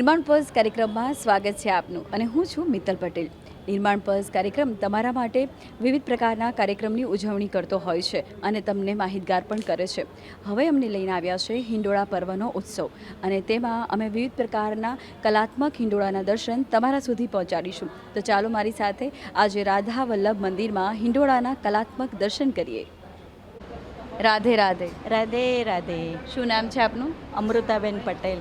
નિર્માણ પર્સ કાર્યક્રમમાં સ્વાગત છે આપનું અને હું છું મિત્તલ પટેલ. નિર્માણ પર્સ કાર્યક્રમ તમારા માટે વિવિધ પ્રકારના કાર્યક્રમની ઉજવણી કરતો હોય છે અને તમને માહિતગાર પણ કરે છે. હવે અમને લઈને આવ્યા છે હિંડોળા પર્વનો ઉત્સવ અને તેમાં અમે વિવિધ પ્રકારના કલાત્મક હિંડોળાના દર્શન તમારા સુધી પહોંચાડીશું. તો ચાલો મારી સાથે આજે રાધા વલ્લભ મંદિરમાં હિંડોળાના કલાત્મક દર્શન કરીએ. રાધે રાધે. રાધે રાધે. શું નામ છે આપનું? અમૃતાબેન પટેલ.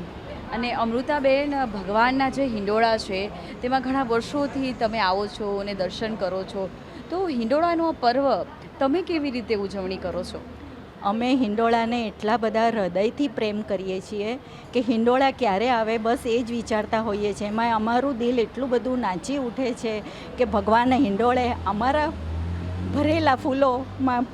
અને અમૃતાબેન ભગવાનના જે હિંડોળા છે, તેમાં ઘણા વર્ષોથી તમે આવો છો અને દર્શન કરો છો. તો હિંડોળાનો પર્વ તમે કેવી રીતે ઉજવણી કરો છો? અમે હિંડોળાને એટલા બધા હૃદયથી પ્રેમ કરીએ છીએ કે હિંડોળા ક્યારે આવે બસ એ જ વિચારતા હોઈએ છીએ. એમાં અમારું દિલ એટલું બધું નાચી ઉઠે છે કે ભગવાન હિંડોળે અમારા ભરેલા ફૂલોમાં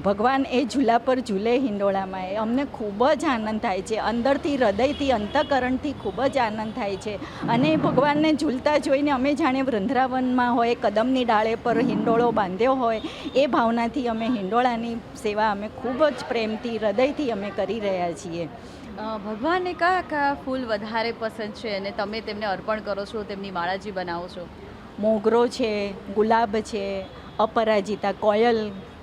ભગવાન એ ઝૂલા પર ઝૂલે હિંડોળામાં એ. અમને ખૂબ જ આનંદ થાય છે. અંદરથી હૃદયથી અંતકરણથી ખૂબ જ આનંદ થાય છે. અને ભગવાનને ઝૂલતા જોઈને અમે જાણે વૃંદાવનમાં હોય કદમની ડાળે પર હિંડોળો બાંધ્યો હોય એ ભાવનાથી અમે હિંડોળાની સેવા અમે ખૂબ જ પ્રેમથી હૃદયથી અમે કરી રહ્યા છીએ. ભગવાનને કયા કયા ફૂલ વધારે પસંદ છે અને તમે તેમને અર્પણ કરો છો તેમની માળાજી બનાવો છો? મોગરો છે ગુલાબ છે અપરાજિતા કોયલ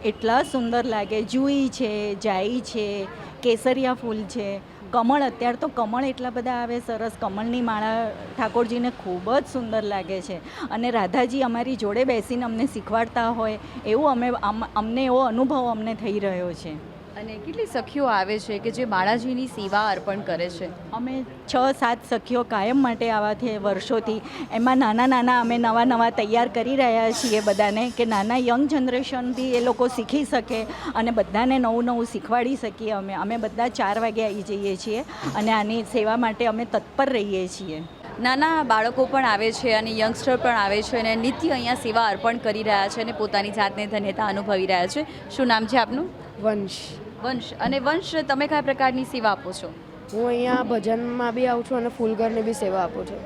એટલા સુંદર લાગે. જુઈ છે, જાઈ છે, કેસરિયા ફૂલ છે. કમળ અત્યારે તો કમળ એટલા બધા આવે, સરસ. કમળની માળા ઠાકોરજીને ખૂબ જ સુંદર લાગે છે. અને રાધાજી અમારી જોડે બેસીને અમને શીખવાડતા હોય, એવું અમે અમને એવો અનુભવ અમને થઈ રહ્યો છે. અને કેટલી સખીઓ આવે છે કે જે બાળાજીની સેવા અર્પણ કરે છે? અમે છ સાત સખીઓ કાયમ માટે આવાથી વર્ષોથી એમાં નાના નાના અમે નવા નવા તૈયાર કરી રહ્યા છીએ બધાને કે નાના યંગ જનરેશનથી એ લોકો શીખી શકે અને બધાને નવું નવું શીખવાડી શકીએ અમે. અમે બધા ચાર વાગે આવી જઈએ છીએ અને આની સેવા માટે અમે તત્પર રહીએ છીએ. નાના બાળકો પણ આવે છે અને યંગસ્ટર પણ આવે છે અને નિત્ય અહીંયા સેવા અર્પણ કરી રહ્યા છે અને પોતાની જાતને ધન્યતા અનુભવી રહ્યા છે. શું નામ છે આપનું? વંશ. વંશ અને વંશ તમે કયા પ્રકારની સેવા આપો છો? હું અહીંયા ભજનમાં બી આવું છું અને ફૂલઘરની બી સેવા આપું છું.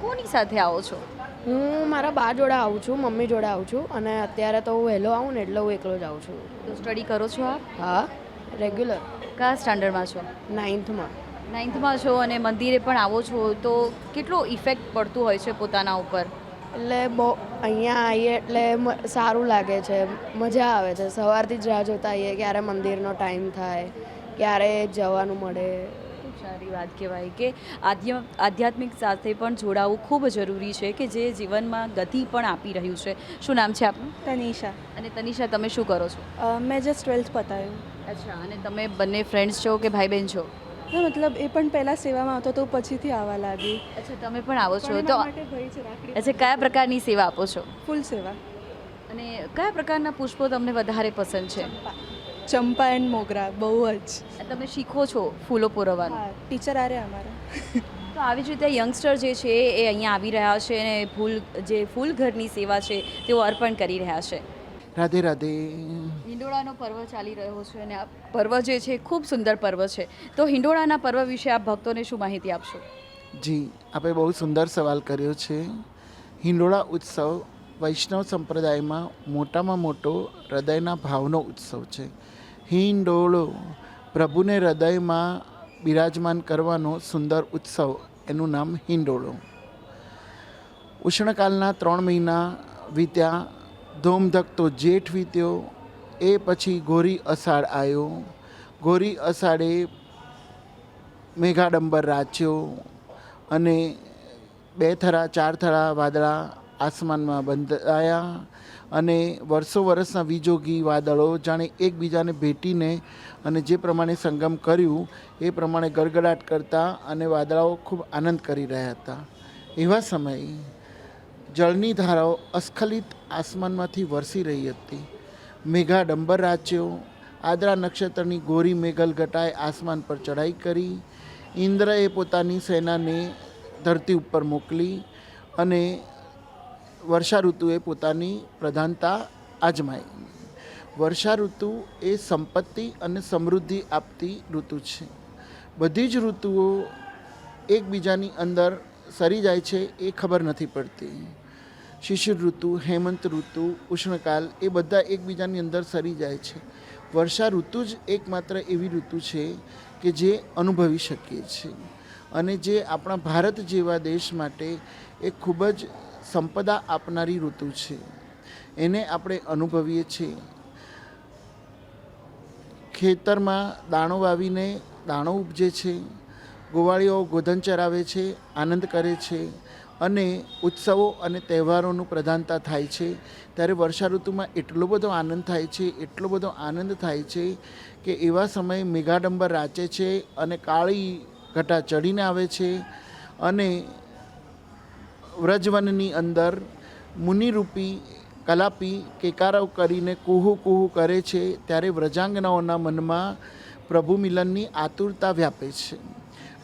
કોની સાથે આવો છો? હું મારા બા જોડે આવું છું મમ્મી જોડે આવું છું અને અત્યારે તો હું વહેલો આવું ને એટલે હું એકલો જ આવું છું. તો સ્ટડી કરો છો આપ? હા રેગ્યુલર કયા સ્ટાન્ડર્ડમાં છો? નાઇન્થમાં નાઇન્થમાં છો અને મંદિરે પણ આવો છો તો કેટલો ઇફેક્ટ પડતું હોય છે પોતાના ઉપર? એટલે બહુ અહીંયા આવીએ એટલે સારું લાગે છે. મજા આવે છે. સવારથી જ રાહ જોતા આવીએ ક્યારે મંદિરનો ટાઈમ થાય ક્યારે જવાનું મળે. સારી વાત કહેવાય કે આધ્ય આધ્યાત્મિક સાથે પણ જોડાવું ખૂબ જરૂરી છે કે જે જીવનમાં ગતિ પણ આપી રહ્યું છે. શું નામ છે આપનું? તનિષા. અને તનિષા તમે શું કરો છો? મેં જસ્ટ ટ્વેલ્થ પતાવ્યું અચ્છા અને તમે બંને ફ્રેન્ડ્સ છો કે ભાઈ બહેન છો? ના મતલબ એ પણ પહેલાં સેવામાં આવતો તો પછીથી આવવા લાગી. અચ્છા તમે પણ આવો છો. તો અચ્છા કયા પ્રકારની સેવા આપો છો? ફૂલ સેવા. અને કયા પ્રકારના પુષ્પો તમને વધારે પસંદ છે? ચંપા. એન્ડ મોગરા બહુ જ. તમે શીખો છો ફૂલો પુરવવાનું હા ટીચર આરે અમારા. તો આવી જ રીતે યંગસ્ટર જે છે એ અહીંયા આવી રહ્યા છે અને ફૂલ જે ફૂલ ઘરની સેવા છે તેઓ અર્પણ કરી રહ્યા છે. રાધે રાધે. હિંડોળાનો પર્વ ચાલી રહ્યો છે અને આ પર્વ જે છે ખૂબ સુંદર પર્વ છે. તો હિંડોળાના પર્વ વિશે આપ ભક્તોને શું માહિતી આપશો? જી આપે બહુ સુંદર સવાલ કર્યો છે. હિંડોળા ઉત્સવ વૈષ્ણવ સંપ્રદાયમાં મોટામાં મોટો હૃદયના ભાવનો ઉત્સવ છે. હિંડોળો પ્રભુને હૃદયમાં બિરાજમાન કરવાનો સુંદર ઉત્સવ એનું નામ હિંડોળો. ઉષ્ણકાલના ત્રણ મહિના વીત્યા ધોમધકતો જેઠ વીત્યો, એ પછી ગોરી અષાઢ આવ્યો ગોરી અષાઢે મેઘાડંબર રાચ્યો અને બે થરા, ચાર થરા વાદળા આસમાનમાં બંધાયા અને વર્ષો વર્ષના વિજોગી વાદળો જાણે એકબીજાને ભેટીને અને જે પ્રમાણે સંગમ કર્યું, એ પ્રમાણે ગડગડાટ કરતા અને વાદળાઓ ખૂબ આનંદ કરી રહ્યા હતા. એવા સમયે જળની ધારાઓ અસ્ખલિત આસમાનમાંથી વરસી રહી હતી. મેઘા ડંબર રાચ્યો આદરા નક્ષત્રની ગોરી મેઘલ આસમાન પર ચઢાઈ કરી. ઇન્દ્રએ પોતાની સેનાને ધરતી ઉપર મોકલી અને વર્ષા ઋતુએ પોતાની પ્રધાનતા આજમાઈ વર્ષા ઋતુ એ સંપત્તિ અને સમૃદ્ધિ આપતી ઋતુ છે. બધી જ ઋતુઓ એકબીજાની અંદર સરી જાય છે એ ખબર નથી પડતી. શિશિર ઋતુ હેમંત ઋતુ ઉષ્ણકાલ એ બધા એકબીજાની અંદર સરી જાય છે. વર્ષા ઋતુ જ એકમાત્ર એવી ઋતુ છે કે જે અનુભવી શકીએ છીએ અને જે આપણા ભારત જેવા દેશ માટે એ ખૂબ જ સંપદા આપનારી ઋતુ છે. એને આપણે અનુભવીએ છીએ. ખેતરમાં દાણો વાવીને દાણો ઉપજે છે, ગોવાળીઓ ગોધન ચરાવે છે, આનંદ કરે છે અને ઉત્સવો અને તહેવારોનું પ્રધાનતા થાય છે. ત્યારે વર્ષા ઋતુમાં એટલો બધો આનંદ થાય છે, એટલો બધો આનંદ થાય છે કે એવા સમયે મેઘાડંબર રાચે છે અને કાળી ઘટા ચડીને આવે છે અને વ્રજવનની અંદર મુનિરૂપી, કલાપી, કેકારવ કરીને કુહુ કુહુ કરે છે. ત્યારે વ્રજાંગનાઓના મનમાં પ્રભુ મિલનની આતુરતા વ્યાપે છે.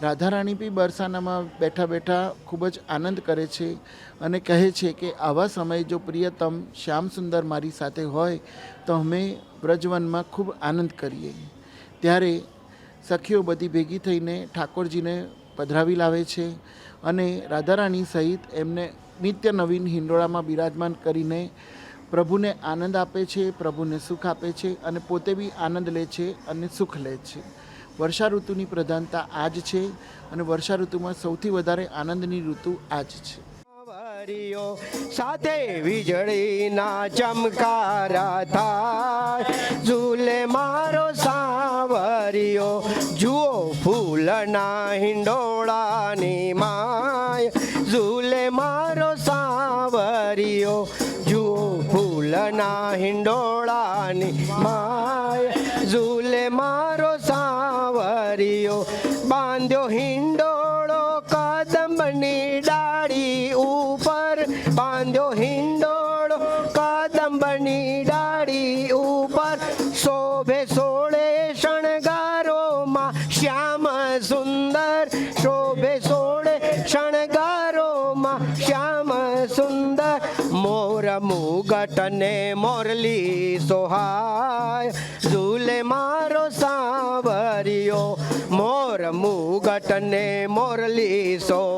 રાધારાણી બી બરસાનામાં બેઠા બેઠા ખૂબ જ આનંદ કરે છે અને કહે છે કે આવા સમયે જો પ્રિયતમ શ્યામ સુંદર મારી સાથે હોય તો અમે વ્રજવનમાં ખૂબ આનંદ કરીએ. ત્યારે સખીઓ બધી ભેગી થઈને ઠાકોરજીને પધરાવી લાવે છે અને રાધારાણી સહિત એમને નિત્ય નવીન હિંડોળામાં બિરાજમાન કરીને પ્રભુને આનંદ આપે છે, પ્રભુને સુખ આપે છે અને પોતે બી આનંદ લે છે અને સુખ લે છે. વર્ષા ઋતુની પ્રધાનતા આ જ છે અને વર્ષા ઋતુમાં સૌથી વધારે આનંદની ઋતુ આ જ છે સાથે વીજળીના ચમકારા થાય. ઝૂલે મારો સાવરિયો જુઓ ફૂલના હિંડોળાની માય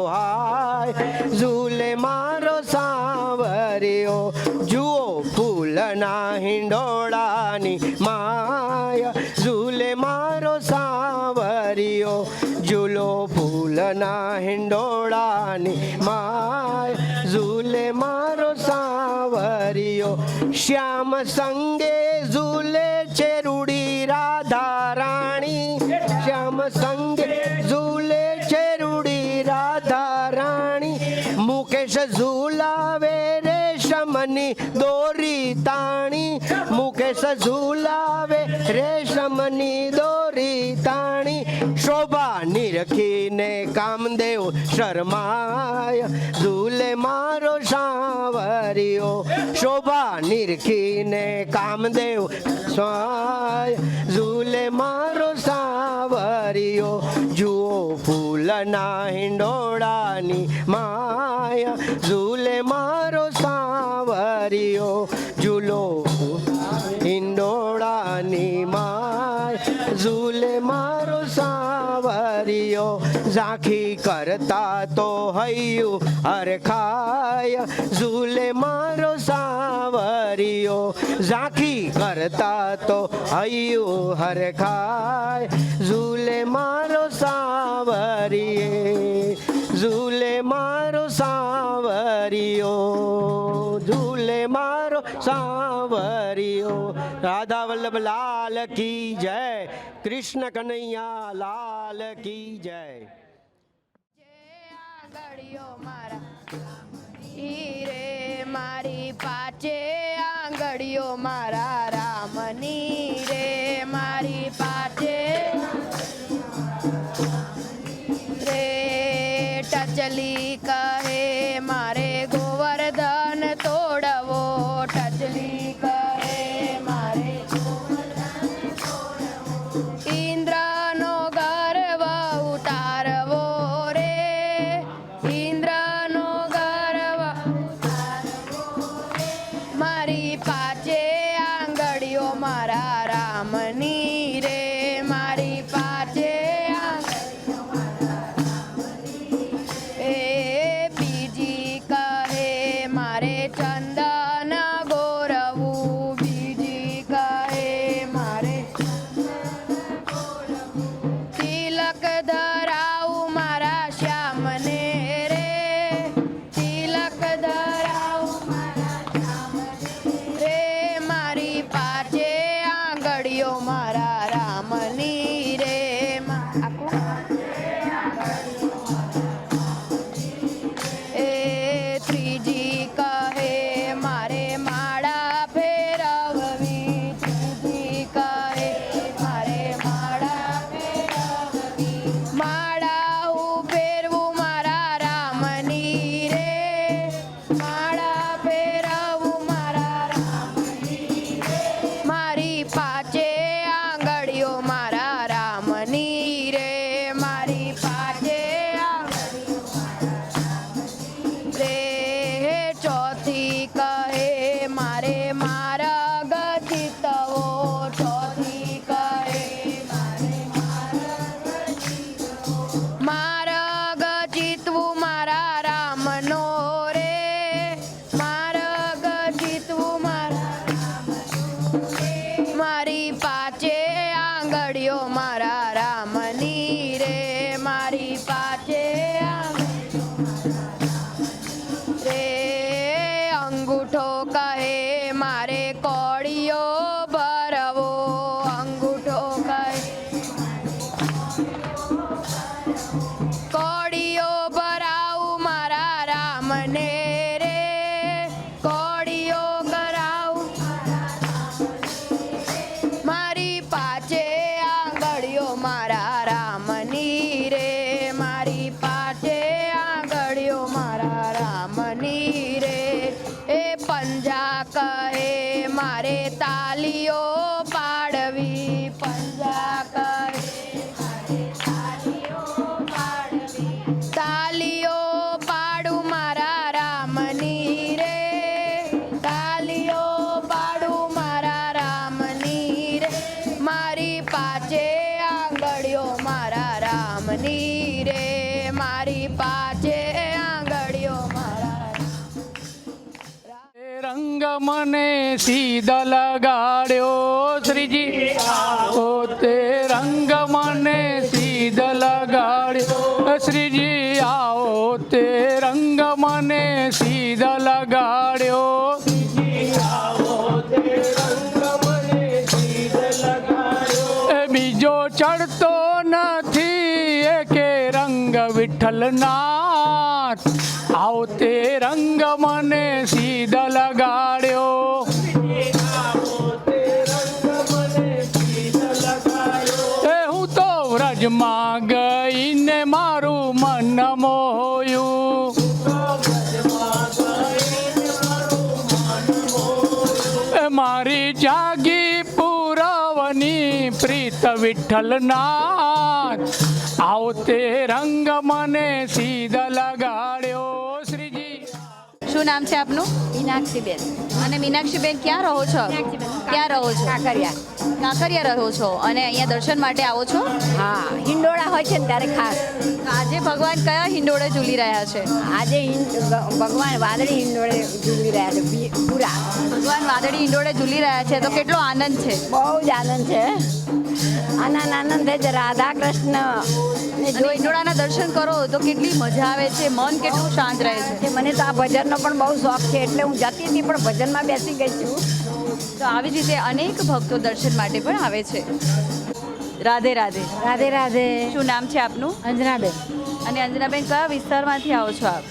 સોહાય ઝૂલે મારો સાવરિયો, જુઓ ફૂલના હિંડોળાની માય. ઝૂલે મારો સાવરિયો, ઝૂલો ફૂલના હિંડોળાની માય. ઝૂલે મારો સાવરિયો, શ્યામ સંગે મુકેશ ઝૂલાવે રેશમની દોરી તાણી. શોભા નિરખીને કામદેવ શરમાય. ઝૂલે મારો સાવરિયો. શોભા નિરખીને કામદેવ સ્વાય ઝૂલે મારો સાવરિયો. જુઓ ફૂલના હિંડોળાની માયા. ઝૂલે હૈયું. હરખાય ઝૂલે મારો સાવરિયો. ઝાંખી કરતા તો હૈયું. હરખાય ઝૂલે મારો સાવરિયે. ઝૂલે મારો સાવરિયો. ઝૂલે મારો સાવરિયો. રાધા વલ્લભ લાલ કી જય. કૃષ્ણ કનૈયા લાલ કી જય. આંગળીઓ મારા રે મારી પાચે આંગળીઓ મારા રામની રે. મારી પાચે સીધા લગાડ્યો શ્રીજી. પોતે રંગ મને સીધ લગાડ્યો શ્રીજી, આવો તે રંગ મને સીધ લગાડ્યો બીજો ચડતો નથી કે રંગ વિઠ્ઠલનાથ વ્રજમાં ગઈને મારું મન મોયું. મારી જાગી પુરાવની પ્રીત વિઠ્ઠલનાથ. આવો તે રંગ મને સીધા લગાડ્યો. શું નામ છે આપનું? મીનાક્ષીબેન. અને મીનાક્ષીબેન ક્યાં રહો છો? ક્યાં રહો છો? કાંકરિયા. કાંકરિયા રહો છો અને અહીંયા દર્શન માટે આવો છો? હા હિંડોળા હોય છે ને ત્યારે ખાસ. આજે ભગવાન કયા હિંડોળે ઝૂલી રહ્યા છે? આજે ભગવાન વાદળી હિંડોળે ઝૂલી રહ્યા છે પૂરા. ભગવાન વાદળી હિંડોળે ઝૂલી રહ્યા છે તો કેટલો આનંદ છે? બહુ જ આનંદ છે. આનંદ આનંદ છે રાધા કૃષ્ણ. ને અને દર્શન કરો તો કેટલી મજા આવે છે મન કેટલું શાંત રહે છે. મને તો આ ભજનનો પણ બહુ શોખ છે એટલે હું જતી હતી પણ ભજનમાં બેસી ગઈ છું. તો આવી જ રીતે અનેક ભક્તો દર્શન માટે પણ આવે છે. રાધે રાધે. રાધે રાધે. શું નામ છે આપનું? અંજનાબેન. અને અંજનાબેન કયા વિસ્તારમાંથી આવો છો આપ?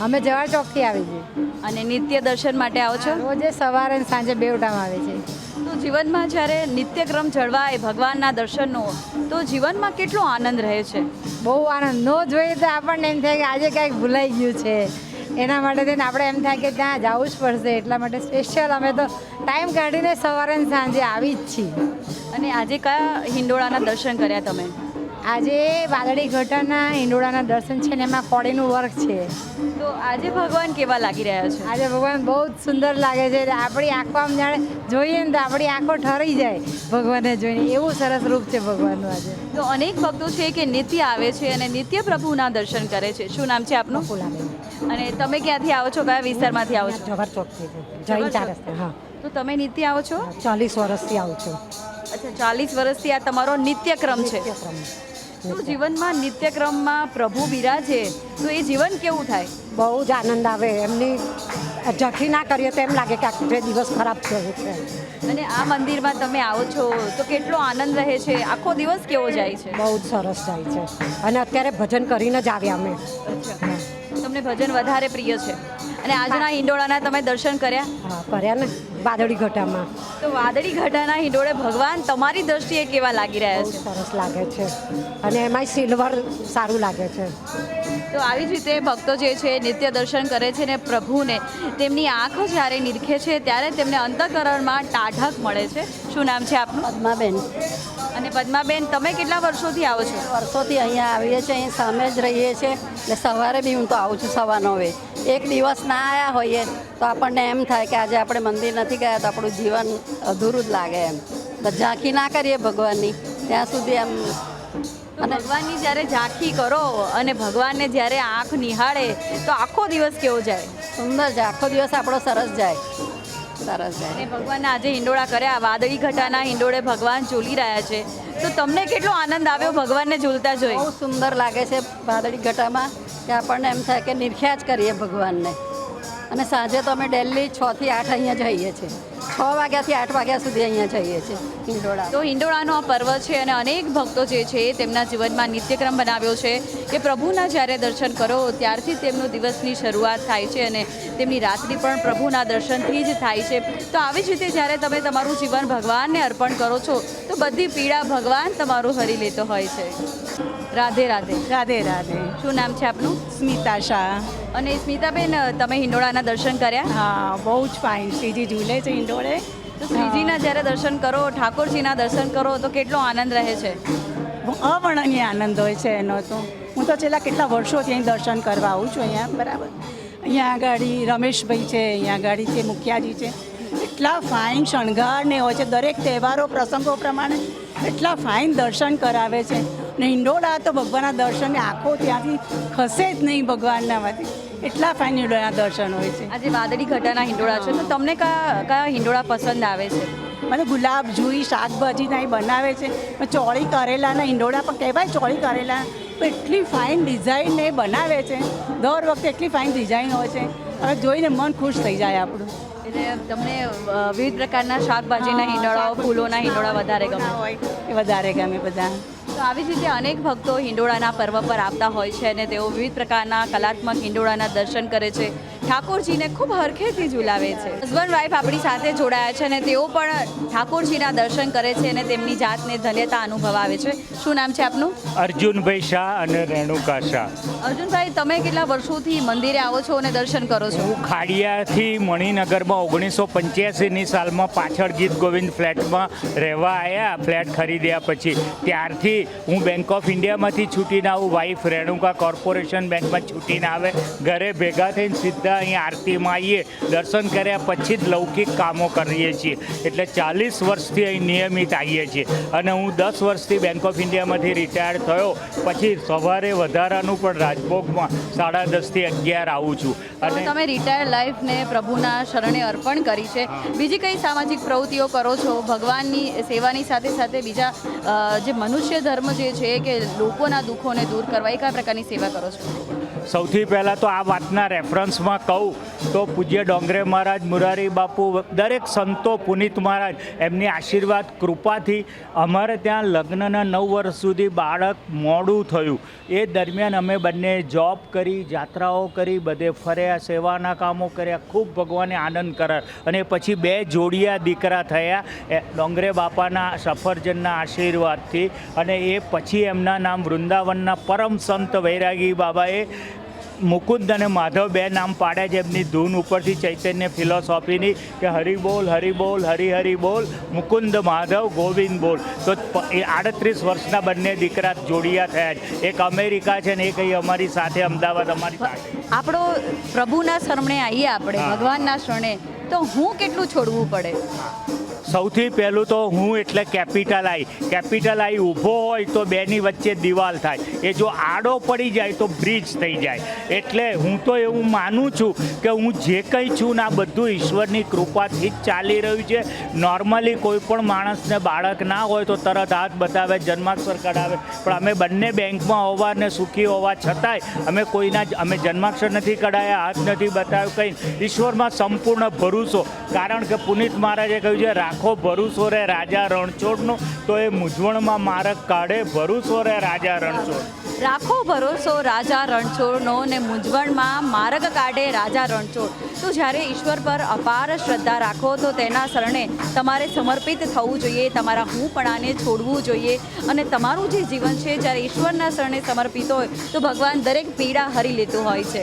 અમે જવાહર ચોકથી આવી છીએ. અને નિત્ય દર્શન માટે આવો છો? રોજે સવારે અને સાંજે બે ટાઈમ આવે છે. તો જીવનમાં જ્યારે નિત્યક્રમ જળવાય ભગવાનના દર્શનનો તો જીવનમાં કેટલો આનંદ રહે છે? બહુ આનંદ. ન જોઈએ તો આપણને એમ થાય કે આજે કાંઈક ભૂલાઈ ગયું છે. એના માટે થઈને આપણે એમ થાય કે ત્યાં જવું જ પડશે. એટલા માટે સ્પેશિયલ અમે તો ટાઈમ કાઢીને સવારે સાંજે આવી જ છીએ. અને આજે કયા હિંડોળાના દર્શન કર્યા તમે? આજે વાદળી ઘટાના હિંડોળાના દર્શન છે ને એમાં કોળીનું વર્ક છે. તો આજે ભગવાન કેવા લાગી રહ્યા છે? આજે ભગવાન બહુ જ સુંદર લાગે છે. આપણી આંખો આમ જાણે જોઈએ ને તો આપણી આંખો ઠરી જાય ભગવાનને જોઈને. એવું સરસ રૂપ છે ભગવાનનું આજે. તો અનેક ભક્તો છે કે નિત્ય આવે છે અને નિત્ય પ્રભુના દર્શન કરે છે. શું નામ છે આપનું? ફૂલાબેન અને તમે ક્યાંથી આવો છો? કયા વિસ્તારમાંથી આવો છો? જવાહર ચોકથી ચાર રસ્તે હા. તો તમે નિત્ય આવો છો? ચાલીસ વર્ષથી આવું છું. અચ્છા ચાલીસ વર્ષથી આ તમારો નિત્યક્રમ છે. તો જીવનમાં નિત્યક્રમમાં પ્રભુ બિરાજે? તો એ જીવન કેવું થાય? બહુ જ આનંદ આવે. એમની ઝાંખી ના કરીએ તો એમ લાગે કે આખો દિવસ ખરાબ થયો છે. અને આ મંદિરમાં તમે આવો છો તો કેટલો આનંદ રહે છે? આખો દિવસ કેવો જાય છે? બહુ જ સરસ જાય છે. અને અત્યારે ભજન કરીને જ આવ્યા અમે. અચ્છા. તમને ભજન વધારે પ્રિય છે. અને આજના હિંડોળાના તમે દર્શન કર્યા? કર્યા ને વાદળી ઘટામાં. તો વાદળી ઘટાના હિંડોળે ભગવાન તમારી દ્રષ્ટિએ કેવા લાગી રહ્યા છે? સરસ લાગે છે. અને એમાંય સિલ્વર સારું લાગે છે. તો આવી જ રીતે ભક્તો જે છે નિત્ય દર્શન કરે છે ને પ્રભુને તેમની આંખો જ્યારે નિરખે છે ત્યારે તેમને અંતઃકરણમાં ટાઢક મળે છે. શું નામ છે આપનું? પદ્માબેન. અને પદ્માબેન તમે કેટલા વર્ષોથી આવો છો? વર્ષોથી અહીંયા આવીએ છીએ અહીં સામે જ રહીએ છીએ એટલે સવારે બી હું તો આવું છું સવા નવે એક દિવસ ના આવ્યા હોઈએ તો આપણને એમ થાય કે આજે આપણે મંદિર નથી ગયા તો આપણું જીવન અધૂરું જ લાગે એમ. તો ઝાંખી ના કરીએ ભગવાનની ત્યાં સુધી એમ. અને ભગવાનની જ્યારે ઝાંખી કરો અને ભગવાનને જ્યારે આંખ નિહાળે તો આખો દિવસ કેવો જાય? સુંદર છે આખો દિવસ આપણો સરસ જાય. સરસ અને ભગવાન આજે હિંડોળા કર્યા વાદળી ઘટાના હિંડોળે ભગવાન ઝૂલી રહ્યા છે. તો તમને કેટલો આનંદ આવ્યો ભગવાનને ઝૂલતા જોઈ? બહુ સુંદર લાગે છે વાદળી ઘટામાં કે આપણને એમ થાય કે નિરખ્યા જ કરીએ ભગવાનને. અને સાંજે તો અમે ડેલી છ થી આઠ અહીંયા જઈએ છીએ. છ વાગ્યાથી આઠ વાગ્યા સુધી અહીંયા જઈએ છીએ, હિંડોળા. તો હિંડોળાનો આ પર્વ છે અને અનેક ભક્તો જે છે તેમના જીવનમાં નિત્યક્રમ બનાવ્યો છે કે પ્રભુના જ્યારે દર્શન કરો ત્યારથી તેમનો દિવસની શરૂઆત થાય છે અને તેમની રાત્રિ પણ પ્રભુના દર્શનથી જ થાય છે. તો આવી જ રીતે જ્યારે તમે તમારું જીવન ભગવાનને અર્પણ કરો છો, તો બધી પીડા ભગવાન તમારું હરી લેતો હોય છે. રાધે રાધે. રાધે રાધે. શું નામ છે આપનું? સ્મિતા શાહ. અને સ્મિતાબેન તમે હિંડોળાના દર્શન કર્યા? હા બહુ જ ફાઇન શ્રીજી ઝૂલે છે હિંડોળે. તો શ્રીજીના જ્યારે દર્શન કરો ઠાકોરજીના દર્શન કરો તો કેટલો આનંદ રહે છે? અવર્ણનીય આનંદ હોય છે એનો તો. હું તો છેલ્લા કેટલા વર્ષોથી અહીં દર્શન કરવા આવું છું અહીંયા બરાબર. અહીંયા આગળ રમેશભાઈ છે અહીંયા આગળ છે મુખિયાજી છે. એટલા ફાઇન શણગાર ને હોય છે. દરેક તહેવારો પ્રસંગો પ્રમાણે એટલા ફાઇન દર્શન કરાવે છે. ને હિંડોળા તો ભગવાનના દર્શનને આંખો ત્યાંથી ખસે જ નહીં ભગવાનનામાંથી એટલા ફાઇન હિંડોળાના દર્શન હોય છે. આજે વાદળી ઘટાના હિંડોળા છે. તો તમને કયા કયા હિંડોળા પસંદ આવે છે? મને ગુલાબ જુઈ શાકભાજીના એ બનાવે છે. ચોળી કરેલાના હિંડોળા પણ કહેવાય ચોળી કરેલા. એટલી ફાઇન ડિઝાઇન એ બનાવે છે. દર વખતે એટલી ફાઇન ડિઝાઇન હોય છે. હવે જોઈને મન ખુશ થઈ જાય આપણું. એટલે તમને વિવિધ પ્રકારના શાકભાજીના હિંડોળાઓ ફૂલોના હિંડોળા વધારે ગમે. હોય એ વધારે ગમે બધા. તો આવી જ રીતે અનેક ભક્તો હિંડોળાના પર્વ પર આવતા હોય છે અને તેઓ વિવિધ પ્રકારના કલાત્મક હિંડોળાના દર્શન કરે છે. ઠાકોરજીને ખૂબ હરખેથી ઝુલાવે છે. હસબન્ડ વાઈફ આપણી સાથે જોડાયા છે અને તેઓ પણ ઠાકોરજીના દર્શન કરે છે અને તેમની જાતને ધન્યતા અનુભવાવે છે. શું નામ છે આપનું? અર્જુનભાઈ શાહ અને રેણુકા શાહ. અર્જુનભાઈ તમે કેટલા વર્ષોથી મંદિરે આવો છો અને દર્શન કરો છો? હું ખાડિયાથી મણિનગરમાં ઓગણીસો પંચ્યાસીની સાલમાં પાછળ ગીત ગોવિંદ ફ્લેટમાં રહેવા આવ્યા ફ્લેટ ખરીદ્યા પછી. ત્યારથી હું બેંક ઓફ ઇન્ડિયામાંથી છૂટીને આવું વાઈફ રેણુકા કોર્પોરેશન બેંકમાં છૂટીને આવે ઘરે ભેગા થઈને સીધા અહીંયા આરતીમાં આવીએ દર્શન કર્યા પછી જ લૌકિક કામો કરીએ છીએ. એટલે ચાલીસ વર્ષથી અહીં નિયમિત આવીએ છીએ. અને હું દસ વર્ષથી બેંક ઓફ ઇન્ડિયામાંથી રિટાયર થયો. પછી સવારે વધારાનું પણ રાજભોગમાં સાડા દસથી અગિયાર આવું છું. અને તમે રિટાયર લાઈફને પ્રભુના શરણે અર્પણ કરી છે. બીજી કઈ સામાજિક પ્રવૃત્તિઓ કરો છો? ભગવાનની સેવાની સાથે સાથે બીજા જે મનુષ્ય ધર્મ જે છે કે લોકોના દુઃખોને દૂર કરવા એ કયા પ્રકારની સેવા કરો છો? સૌથી પહેલાં તો આ વાતના રેફરન્સમાં કહું તો પૂજ્ય ડોંગરે મહારાજ, મુરારી બાપુ, દરેક સંતો, પુનિત મહારાજ, એમની આશીર્વાદ, કૃપાથી અમારે ત્યાં લગ્નના નવ વર્ષ સુધી બાળક મોડું થયું. એ દરમિયાન અમે બંને જોબ કરી, જાત્રાઓ કરી, બધે ફર્યા, સેવાના કામો કર્યા, ખૂબ ભગવાને આનંદ કરાર અને પછી બે જોડિયા દીકરા થયા, એ ડોંગરે બાપાના સફરજનના આશીર્વાદથી. અને એ પછી એમના નામ વૃંદાવનના પરમ સંત વૈરાગી બાબાએ મુકુંદ અને માધવ બે નામ પાડે છે એમની ધૂન ઉપરથી ચૈતન્ય ફિલોસોફીની કે હરિ બોલ હરિ બોલ હરિ હરિ બોલ મુકુંદ માધવ ગોવિંદ બોલ. તો એ આડત્રીસ વર્ષના બંને દીકરા જોડિયા થયા છે. એક અમેરિકા છે ને એક અહીં અમારી સાથે અમદાવાદ અમારી સાથે. આપણો પ્રભુના શરણે આવીએ આપણે ભગવાનના શરણે. તો હું કેટલું છોડવું પડે? સૌથી પહેલું તો હું એટલે કેપિટલ આઈ કેપિટલ આઈ ઊભો હોય તો બેની વચ્ચે દિવાલ થાય. એ જો આડો પડી જાય તો બ્રિજ થઈ જાય. એટલે હું તો એવું માનું છું કે હું જે કંઈ છું ને આ બધું ઈશ્વરની કૃપાથી જ ચાલી રહ્યું છે. નોર્મલી કોઈ પણ માણસને બાળક ના હોય તો તરત હાથ બતાવે, જન્માક્ષર કઢાવે. પણ અમે બંને બેંકમાં હોવા ને સુખી હોવા છતાંય અમે કોઈના અમે જન્માક્ષર નથી કઢાયા, હાથ નથી બતાવ્યો કંઈ. ઈશ્વરમાં સંપૂર્ણ ભરોસો. કારણ કે પુનિત મહારાજે કહ્યું છે, રાખો ભરોસો રે રાજા રણછોડનો, તો એ મૂંઝવણમાં મારક કાઢે ભરોસો રે રાજા રણછોડ. રાખો ભરોસો રાજા રણછોડનો ને મૂંઝવણમાં માર્ગ કાઢે રાજા રણછોડ. તો જ્યારે ઈશ્વર પર અપાર શ્રદ્ધા રાખો, તો તેના શરણે તમારે સમર્પિત થવું જોઈએ, તમારા હુંપણાને છોડવું જોઈએ. અને તમારું જે જીવન છે, જ્યારે ઈશ્વરના શરણે સમર્પિત હોય, તો ભગવાન દરેક પીડા હરી લેતું હોય છે.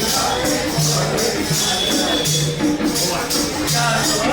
Yeah.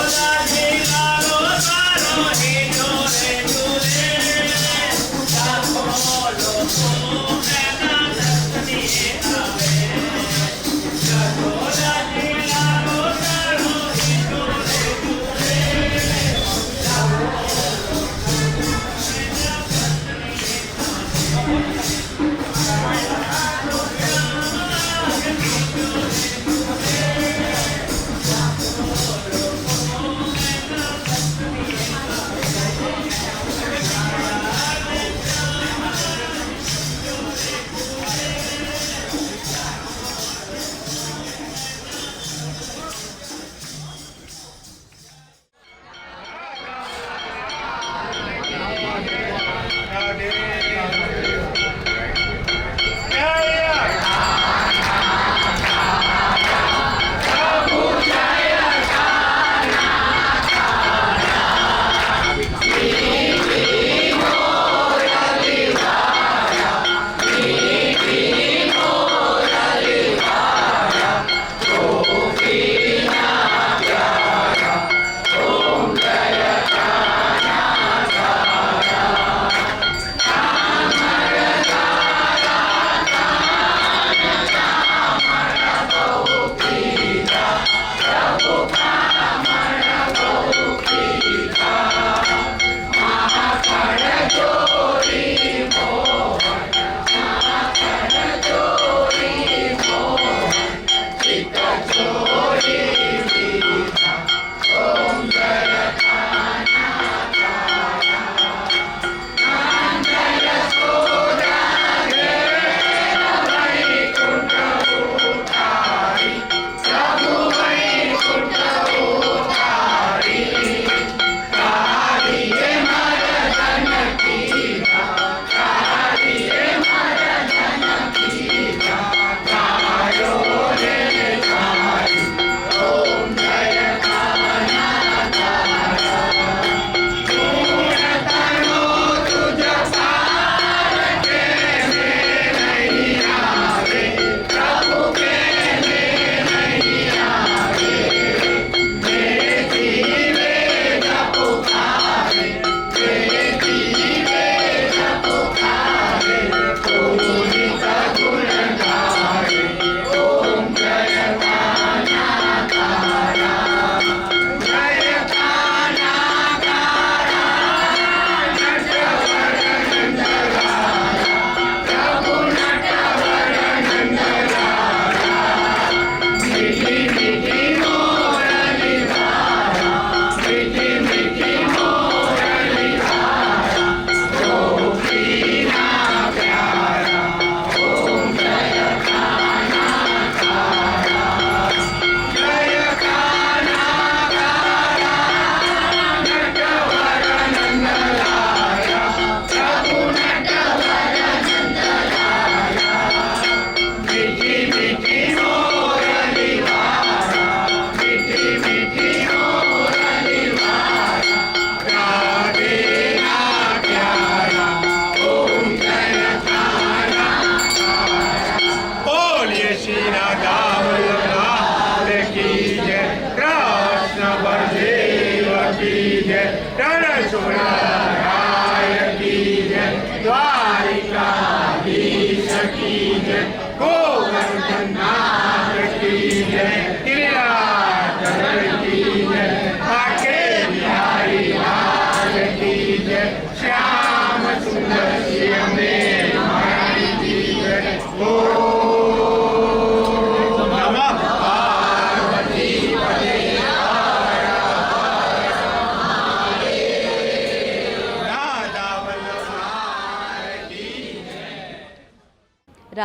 દ્વારિકાધીશ કી જય ગોવર્ધનનાથ કી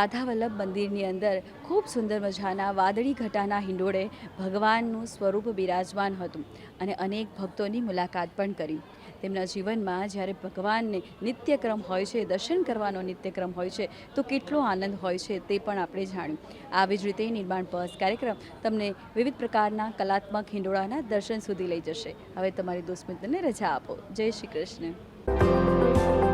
રાધા વલ્લભ મંદિરની અંદર ખૂબ સુંદર મજાના વાદળી ઘટાના હિંડોળે ભગવાનનું સ્વરૂપ બિરાજમાન હતું અને અનેક ભક્તોની મુલાકાત પણ કરી. તેમના જીવનમાં જ્યારે ભગવાનને નિત્યક્રમ હોય છે, દર્શન કરવાનો નિત્યક્રમ હોય છે, તો કેટલો આનંદ હોય છે તે પણ આપણે જાણ્યું. આવી જ રીતે નિર્માણ પર્સ કાર્યક્રમ તમને વિવિધ પ્રકારના કલાત્મક હિંડોળાના દર્શન સુધી લઈ જશે. હવે તમારી દોસ્ત રજા આપો. જય શ્રી કૃષ્ણ.